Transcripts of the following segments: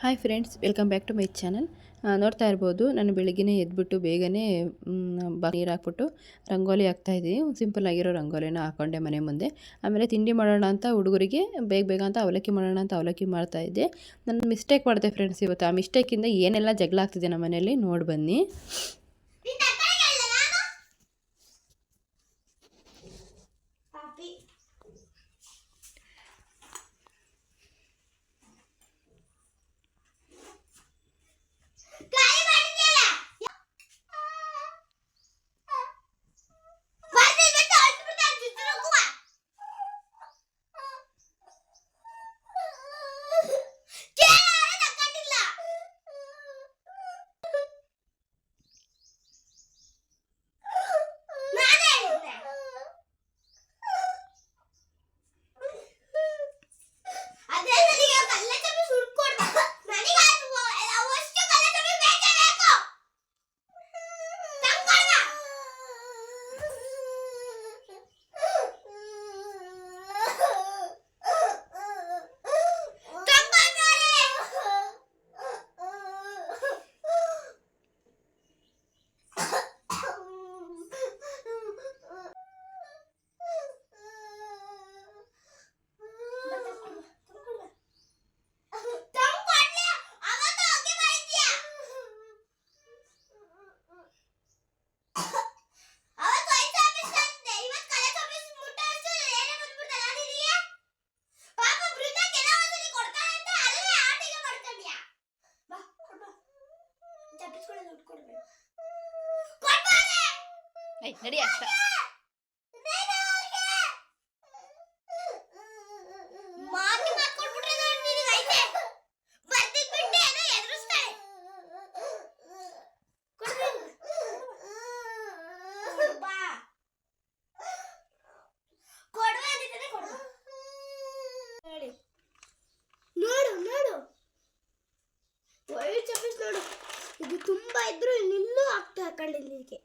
Hi friends welcome back to my channel ನೋಡ್ತಾ ಇರ್ಬೋದು, ನಾನು ಬೆಳಗ್ಗೆ ಎದ್ಬಿಟ್ಟು ಬೇಗನೆ ಬ ನೀರು ಹಾಕ್ಬಿಟ್ಟು ರಂಗೋಲಿ ಹಾಕ್ತಾಯಿದ್ದೀನಿ ಸಿಂಪಲ್ ಆಗಿರೋ ರಂಗೋಲಿನ ಹಾಕ್ಕೊಂಡೆ ಮನೆ ಮುಂದೆ. ಆಮೇಲೆ ತಿಂಡಿ ಮಾಡೋಣ ಅಂತ ಹುಡುಗರಿಗೆ, ಬೇಗ ಬೇಗ ಅಂತ ಅವಲಕ್ಕಿ ಮಾಡೋಣ ಅಂತ ಅವಲಕ್ಕಿ ಮಾಡ್ತಾಯಿದ್ದೆ ನಾನು ಮಿಸ್ಟೇಕ್ ಮಾಡಿದೆ ಫ್ರೆಂಡ್ಸ್ ಇವತ್ತು. ಆ ಮಿಸ್ಟೇಕಿಂದ ಏನೆಲ್ಲ ಜಗಳ ಆಗ್ತಿದೆ ನಮ್ಮ ಮನೆಯಲ್ಲಿ ನೋಡಿ ಬನ್ನಿ. ಚಪ್ಪಿಸ್ ನೋಡು ಇದು ತುಂಬಾ ಇದ್ರು ಇನ್ನೂ ಆಗ್ತಾ ಹಾಕೊಂಡಿಲ್ಲ ಇದಕ್ಕೆ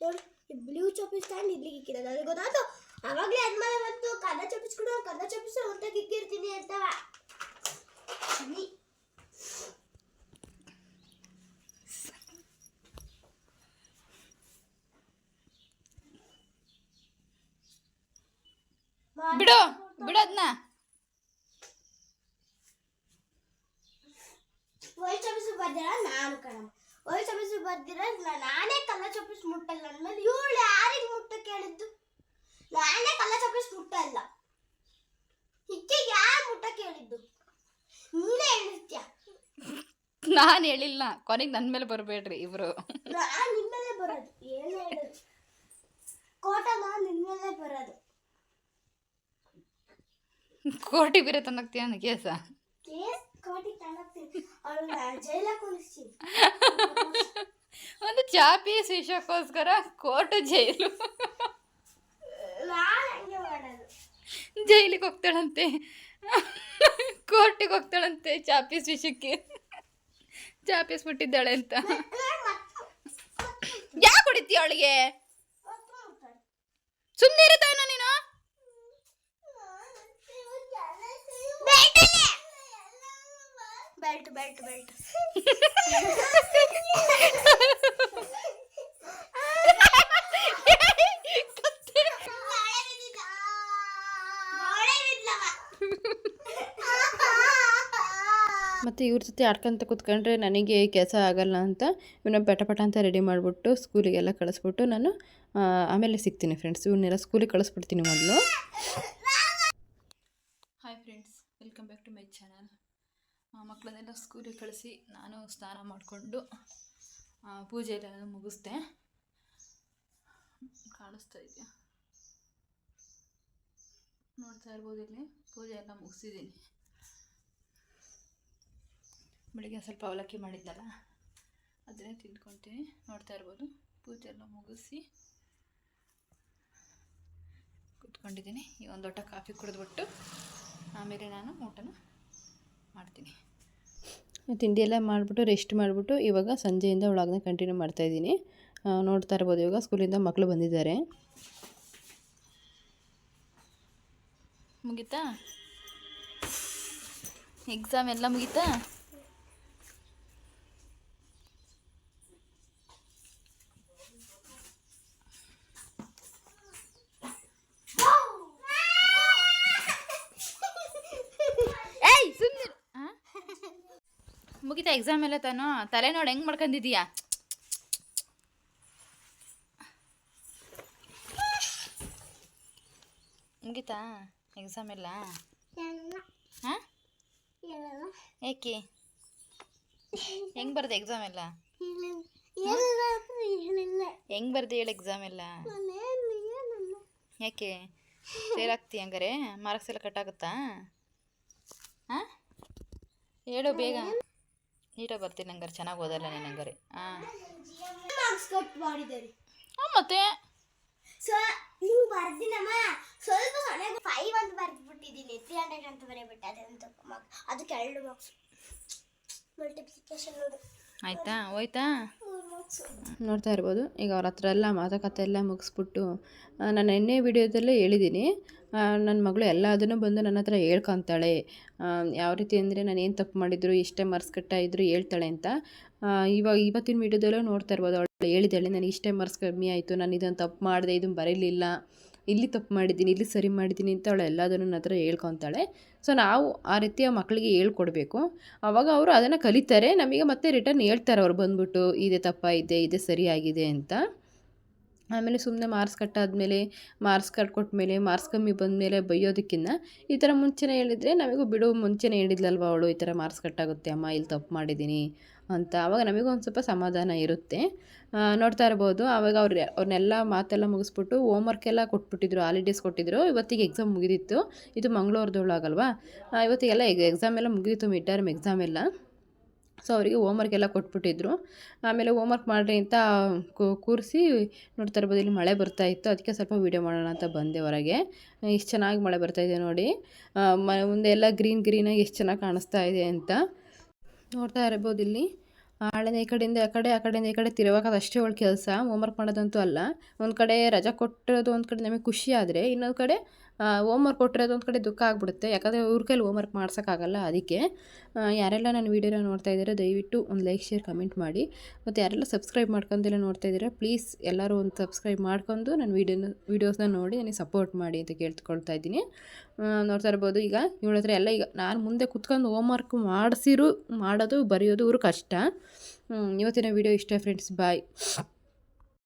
ನೋಡು ಈ ಬ್ಲೂ ಚಾಪಿಸ್ ಸ್ಟ್ಯಾಂಡ್ ಇಲ್ಲಿಗೆ ಇಕ್ಕಿದೆ ನನಗೆ ಗೊತ್ತಾಯ್ತು? ಅವಾಗಲೇ ಅದ್ಮೇಲೆ ಬಂತು ಕನ್ನಡ ಚಾಪಿಸ್ ಕೂಡ ಕನ್ನಡ ಚಪ್ಪಿಸ್ ಹೊಂಟಕ್ಕೆ ಇಕ್ಕಿರ್ತೀನಿ ಅಂತ ಚಪ್ಪಿಸ್ ನಾನೇ ಕಲ್ಲ ಚಪ್ಪಿಸ್ ಮುಟ್ಟಲ್ಲ. ಅಂದ್ಮೇಲೆ ಇವಳು ಯಾರಿಗೆ ಮುಟ್ಟ ಕೇಳಿದ್ದು? ನಾನೇ ಕಲ್ಲ ಚಪ್ಪಿಸ್ ಮುಟ್ಟಲ್ಲ. ಇಕ್ಕೆ ಯಾರು ಮುಟ್ಟ ಕೇಳಿದ್ದು? ನೀನೇ ಹೇಳಿರ್ತೀಯ ನಾನು ಹೇಳಿಲ್ಲ. ಕೊನೆಗೆ ನನ್ನ ಮೇಲೆ ಬರಬೇಡ್ರಿ ಇವರು. ನಾನು ನಿಮ್ಮಲ್ಲೇ ಬರೋದು. ಏನು ಹೇಳೋದು? ಕೋಟ ನಾನು ನಿಮ್ಮಲ್ಲೇ ಬರೋದು. ಕೋಟಿ ಬೇರೆ ತಂದಾಗ್ತೀಯ ನನಗೆ ಕೇಸ್ ಕೋಟಿ ತಗೊಳ್ತೀನಿ ಅವಳನ್ನ ಜೈಲ ಕೂರಿಸ್ತೀನಿ ಒಂದು ಚಾಪಿ ಶಿಶಕ್ಕೋಸ್ಕರ ಕೋರ್ಟ್ ಜೈಲು. ಜೈಲಿಗೆ ಹೋಗ್ತಾಳಂತೆ. ಕೋರ್ಟಿಗೆ ಹೋಗ್ತಾಳಂತೆ ಚಾಪೀಸ್ ವಿಷಯಕ್ಕೆ. ಚಾಪೀಸ್ ಬಿಟ್ಟಿದ್ದಾಳೆ ಅಂತ. ಯಾಕೆ ಹೊಡಿತೀಯ ಅವಳಿಗೆ? ಸುಮ್ಮನೆ ಇರುತ್ತಾನ ನೀನು? Belt belt belt. ಮತ್ತು ಇವ್ರ ಜೊತೆ ಆಡ್ಕೊಂತ ಕೂತ್ಕೊಂಡ್ರೆ ನನಗೆ ಕೆಲಸ ಆಗಲ್ಲ ಅಂತ ಇವನ್ನ ಪಟ ಪಟ ಅಂತ ರೆಡಿ ಮಾಡಿಬಿಟ್ಟು ಸ್ಕೂಲಿಗೆಲ್ಲ ಕಳಿಸ್ಬಿಟ್ಟು ನಾನು ಆಮೇಲೆ ಸಿಗ್ತೀನಿ ಫ್ರೆಂಡ್ಸ್ ಇವನ್ನೆಲ್ಲ ಸ್ಕೂಲಿಗೆ ಕಳಿಸ್ಬಿಡ್ತೀನಿ ಮೊದಲು hi friends welcome back to my channel ಮಕ್ಕಳನ್ನೆಲ್ಲ ಸ್ಕೂಲಿಗೆ ಕಳಿಸಿ ನಾನು ಸ್ನಾನ ಮಾಡಿಕೊಂಡು ಪೂಜೆ ಎಲ್ಲ ಮುಗಿಸ್ದೆ. ಕಾಣಿಸ್ತಾ ಇದೆಯಾ ನೋಡ್ತಾ ಇರ್ಬೋದು ಇಲ್ಲಿ, ಪೂಜೆ ಎಲ್ಲ ಮುಗಿಸಿದ್ದೀನಿ. ಬೆಳಿಗ್ಗೆ ಸ್ವಲ್ಪ ಅವಲಕ್ಕಿ ಮಾಡಿದ್ದಲ್ಲ ಅದನ್ನೇ ತಿಂದ್ಕೊತೀನಿ. ನೋಡ್ತಾ ಇರ್ಬೋದು, ಪೂಜೆ ಎಲ್ಲ ಮುಗಿಸಿ ಕೂತ್ಕೊಂಡಿದ್ದೀನಿ. ಈ ಒಂದು ಲೋಟ ಕಾಫಿ ಕುಡಿದ್ಬಿಟ್ಟು, ಆಮೇಲೆ ನಾನು ಊಟನ ಮಾಡ್ತೀನಿ. ತಿಂಡಿ ಎಲ್ಲ ಮಾಡಿಬಿಟ್ಟು ರೆಸ್ಟ್ ಮಾಡಿಬಿಟ್ಟು ಇವಾಗ ಸಂಜೆಯಿಂದ ಒಳಗನೆ ಕಂಟಿನ್ಯೂ ಮಾಡ್ತಾಯಿದ್ದೀನಿ ನೋಡ್ತಾ ಇರ್ಬೋದು, ಇವಾಗ ಸ್ಕೂಲಿಂದ ಮಕ್ಕಳು ಬಂದಿದ್ದಾರೆ. ಮುಗೀತಾ? ಎಕ್ಸಾಮ್ ಎಲ್ಲ ಮುಗೀತಾ? ಮುಗಿತಾ ಎಕ್ಸಾಮ್ ಎಲ್ಲ ತಾನು ತಲೆ ನೋಡಿ ಹೆಂಗೆ ಮಾಡ್ಕೊಂಡಿದೀಯಾ ಮುಗಿತಾ ಎಕ್ಸಾಮ್ ಎಲ್ಲ? ಹಾಂ? ಏಕೆ? ಹೆಂಗೆ ಬರ್ದೆ ಎಕ್ಸಾಮ್ ಎಲ್ಲ? ಹೆಂಗ್ ಬರ್ದೆ ಹೇಳು ಎಕ್ಸಾಮ್ ಎಲ್ಲ? ಯಾಕೆ? ಫೇಲ್ ಆಗ್ತೀಯ ಹಂಗಾರೆ? ಮಾರ್ಕ್ಸ್ ಎಲ್ಲ ಕಟ್ಟಾಗುತ್ತಾ ಹಾಂ? ಹೇಳು ಬೇಗ. ನೀಟಾಗಿ ಬರ್ತೀನಿ ಹಂಗಾರೆ ಚೆನ್ನಾಗಿ ಓದಲ್ಲ ನೀನು ಹಂಗಾರೆ. ಹಾಂ ಮಾರ್ಕ್ಸ್ ಕಟ್ ಮಾಡಿದ್ದಾರೆ ಹಾಂ ಮತ್ತೆ? ಸೊ ನೀವು ಬರ್ದಿನಮ್ಮ? ಸ್ವಲ್ಪ ಮನೆಗೆ ಫೈವ್ ಅಂತ ಬರ್ದ್ಬಿಟ್ಟಿದ್ದೀನಿ. ತ್ರೀ ಹಂಡ್ರೆಡ್ ಅಂತ ಬರೀಬಿಟ್ಟೆ. ಅದಂತ ಅದಕ್ಕೆ ಎರಡು ಮಾರ್ಕ್ಸ್ ಮಲ್ಟಿಪ್ಲಿಕೇಶನ್ ನೋಡು. ಆಯಿತಾ? ಹೋಯ್ತಾ? ನೋಡ್ತಾ ಇರ್ಬೋದು. ಈಗ ಅವ್ರ ಹತ್ರ ಎಲ್ಲ ಮಾತುಕತೆ ಎಲ್ಲ ಮುಗಿಸ್ಬಿಟ್ಟು ನಾನು ಎಣ್ಣೆ ವಿಡಿಯೋದಲ್ಲೇ ಹೇಳಿದ್ದೀನಿ. ನನ್ನ ಮಗಳು ಎಲ್ಲದನ್ನು ಬಂದು ನನ್ನ ಹತ್ರ ಹೇಳ್ಕೊತಾಳೆ. ಯಾವ ರೀತಿ ಅಂದರೆ ನಾನು ಏನು ತಪ್ಪು ಮಾಡಿದ್ರು ಇಷ್ಟೇ ಮಾರ್ಕ್ಸ್ ಕಟ್ಟಾಯಿದ್ರು ಹೇಳ್ತಾಳೆ ಅಂತ. ಆ, ಇವಾಗ ಇವತ್ತಿನ ವಿಡಿಯೋದಲ್ಲೂ ನೋಡ್ತಾ ಇರ್ಬೋದು. ಅವಳು ಹೇಳಿದ್ದಾಳೆ ನನಗೆ ಇಷ್ಟೇ ಮಾರ್ಕ್ಸ್ ಕಮ್ಮಿ ಆಯಿತು ನಾನು ಇದನ್ನು ತಪ್ಪು ಮಾಡಿದೆ ಇದನ್ನು ಬರೀಲಿಲ್ಲ. ಇಲ್ಲಿ ತಪ್ಪು ಮಾಡಿದ್ದೀನಿ ಇಲ್ಲಿ ಸರಿ ಮಾಡಿದ್ದೀನಿ ಅಂತ ಅವಳು ಎಲ್ಲದನ್ನು ನನ್ನ ಹತ್ರ ಹೇಳ್ಕೊತಾಳೆ. ಸೊ ನಾವು ಆ ರೀತಿಯ ಮಕ್ಕಳಿಗೆ ಹೇಳ್ಕೊಡ್ಬೇಕು. ಆವಾಗ ಅವರು ಅದನ್ನು ಕಲಿತಾರೆ. ನಮಗೆ ಮತ್ತೆ ರಿಟರ್ನ್ ಹೇಳ್ತಾರೆ ಅವ್ರು ಬಂದ್ಬಿಟ್ಟು ಇದೇ ಇದೆ ಇದೇ ಸರಿಯಾಗಿದೆ ಅಂತ. ಆಮೇಲೆ ಸುಮ್ಮನೆ ಮಾರ್ಕ್ಸ್ ಕಟ್ಟಾದಮೇಲೆ ಮಾರ್ಕ್ಸ್ ಕಟ್ ಕೊಟ್ಟಮೇಲೆ ಮಾರ್ಕ್ಸ್ ಕಮ್ಮಿ ಬಂದಮೇಲೆ ಬೈಯೋದಕ್ಕಿಂತ ಈ ಥರ ಮುಂಚೆನೇ ಹೇಳಿದರೆ ನಮಗೂ ಬಿಡು ಮುಂಚೆನೇ ಹೇಳಿದ್ಲಲ್ವ ಅವಳು ಈ ಥರ ಮಾರ್ಕ್ಸ್ ಕಟ್ಟಾಗುತ್ತೆ ಅಮ್ಮ ಇಲ್ಲಿ ತಪ್ಪು ಮಾಡಿದ್ದೀನಿ ಅಂತ. ಆವಾಗ ನಮಗೂ ಒಂದು ಸ್ವಲ್ಪ ಸಮಾಧಾನ ಇರುತ್ತೆ. ನೋಡ್ತಾ ಇರ್ಬೋದು. ಆವಾಗ ಅವ್ರು ಅವ್ರನ್ನೆಲ್ಲ ಮಾತೆಲ್ಲ ಮುಗಿಸ್ಬಿಟ್ಟು ಹೋಮ್ವರ್ಕ್ ಎಲ್ಲ ಕೊಟ್ಬಿಟ್ಟಿದ್ರು ಹಾಲಿಡೇಸ್ ಕೊಟ್ಟಿದ್ರು. ಇವತ್ತಿಗೆ ಎಕ್ಸಾಮ್ ಮುಗಿದಿತ್ತು. ಇದು ಆ, ಇವತ್ತಿಗೆಲ್ಲ ಎಕ್ಸಾಮ್ ಎಲ್ಲ ಮುಗಿದಿತ್ತು ಮಿಡ್ ಟರ್ಮ್ ಎಕ್ಸಾಮ್ ಎಲ್ಲ. ಸೊ ಅವರಿಗೆ ಹೋಮ್ವರ್ಕ್ ಎಲ್ಲ ಕೊಟ್ಬಿಟ್ಟಿದ್ರು. ಆಮೇಲೆ ಹೋಮ್ವರ್ಕ್ ಮಾಡಿರಿ ಅಂತ ಕೂರಿಸಿ ನೋಡ್ತಾ ಇರ್ಬೋದು, ಇಲ್ಲಿ ಮಳೆ ಬರ್ತಾ ಇತ್ತು. ಅದಕ್ಕೆ ಸ್ವಲ್ಪ ವೀಡಿಯೋ ಮಾಡೋಣ ಅಂತ ಬಂದೆ ಹೊರಗೆ. ಎಷ್ಟು ಚೆನ್ನಾಗಿ ಮಳೆ ಬರ್ತಾ ಇದೆ ನೋಡಿ. ಮ, ಮುಂದೆ ಎಲ್ಲ ಗ್ರೀನ್ ಗ್ರೀನಾಗಿ ಎಷ್ಟು ಚೆನ್ನಾಗಿ ಕಾಣಿಸ್ತಾ ಇದೆ ಅಂತ ನೋಡ್ತಾ ಇರ್ಬೋದು ಇಲ್ಲಿ. ಆಳನೆ ಈ ಕಡೆಯಿಂದ ಆ ಕಡೆ, ಆ ಕಡೆಯಿಂದ ಈ ಕಡೆ ತಿರುವಾಕೋದು ಅಷ್ಟೇ ಒಳ್ಳೆ ಕೆಲಸ. ಹೋಮ್ವರ್ಕ್ ಮಾಡೋದಂತೂ ಅಲ್ಲ. ಒಂದು ಕಡೆ ರಜಾ ಕೊಟ್ಟಿರೋದು ಒಂದು ಕಡೆ ನಮಗೆ ಖುಷಿ ಆದರೆ ಇನ್ನೊಂದು ಕಡೆ ಹೋಮ್ವರ್ಕ್ ಕೊಟ್ಟರೆ ಅದೊಂದು ಕಡೆ ದುಃಖ ಆಗಿಬಿಡುತ್ತೆ. ಯಾಕಂದರೆ ಅವ್ರ ಕೈಲಿ ಹೋಮ್ವರ್ಕ್ ಮಾಡ್ಸೋಕ್ಕಾಗಲ್ಲ ಅದಕ್ಕೆ. ಯಾರೆಲ್ಲ ನನ್ನ ವೀಡಿಯೋನ ನೋಡ್ತಾ ಇದ್ದಾರೆ ದಯವಿಟ್ಟು ಒಂದು ಲೈಕ್ ಶೇರ್ ಕಮೆಂಟ್ ಮಾಡಿ. ಮತ್ತು ಯಾರೆಲ್ಲ ಸಬ್ಸ್ಕ್ರೈಬ್ ಮಾಡ್ಕೊಂಡೆಲ್ಲ ನೋಡ್ತಾ ಇದ್ದೀರಾ ಪ್ಲೀಸ್ ಎಲ್ಲರೂ ಒಂದು ಸಬ್ಸ್ಕ್ರೈಬ್ ಮಾಡ್ಕೊಂಡು ನನ್ನ ವೀಡಿಯೋನ ವೀಡಿಯೋಸ್ನ ನೋಡಿ ನನಗೆ ಸಪೋರ್ಟ್ ಮಾಡಿ ಅಂತ ಕೇಳ್ಕೊಳ್ತಾ ಇದ್ದೀನಿ. ನೋಡ್ತಾ ಇರ್ಬೋದು, ಈಗ ಇವಳ ಹತ್ರ ಎಲ್ಲ ಈಗ ನಾನು ಮುಂದೆ ಕುತ್ಕೊಂಡು ಹೋಮ್ವರ್ಕ್ ಮಾಡಿಸಿರು, ಮಾಡೋದು, ಬರೆಯೋದು ಇವರು ಕಷ್ಟ. ಇವತ್ತಿನ ವೀಡಿಯೋ ಇಷ್ಟ ಫ್ರೆಂಡ್ಸ್ ಬಾಯ್